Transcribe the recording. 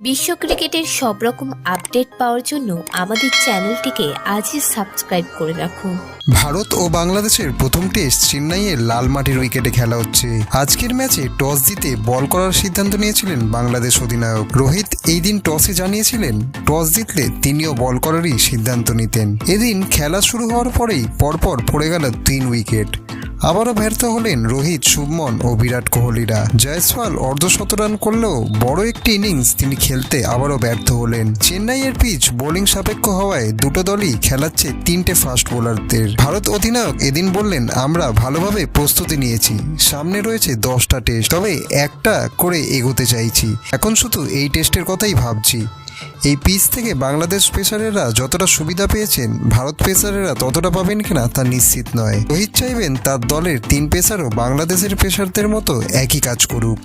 বিশ্ব ক্রিকেটের সব রকম আপডেট পাওয়ার জন্য আমাদের চ্যানেলটিকে আজই সাবস্ক্রাইব করে রাখুন ভারত ও বাংলাদেশের প্রথম টেস্ট চেন্নাইয়ের লাল মাটির উইকেটে খেলা হচ্ছে। আজকের ম্যাচে টস জিতে বল করার সিদ্ধান্ত নিয়েছিলেন বাংলাদেশ অধিনায়ক। রোহিত এই দিন টসে জানিয়েছিলেন, টস জিতলে তিনিও বল করারই সিদ্ধান্ত নিতেন। এদিন খেলা শুরু হওয়ার পরেই পরপর পড়ে গেল তিন উইকেট। আবারও ব্যর্থ হলেন রোহিত, শুভমন ও বিরাট কোহলিরা। জয়সওয়াল অর্ধশত রান করলেও বড় একটি ইনিংস তিনি খেলতে আবারও ব্যর্থ হলেন। চেন্নাইয়ের পিচ বোলিং সাপেক্ষ হওয়ায় দুটো দলই খেলাচ্ছে তিনটে ফাস্ট বোলারদের। ভারত অধিনায়ক এদিন বললেন, আমরা ভালোভাবে প্রস্তুতি নিয়েছি। সামনে রয়েছে দশটা টেস্ট, তবে একটা করে এগোতে চাইছি। এখন শুধু এই টেস্টের কথাই ভাবছি। এই পিচ থেকে বাংলাদেশ পেসারেরা যতটা সুবিধা পেয়েছেন, ভারত পেসারেরা ততটা পাবেন কিনা তা নিশ্চিত নয়। রোহিত চাইবেন তার দলের তিন পেসারও বাংলাদেশের পেসারদের মতো একই কাজ করুক।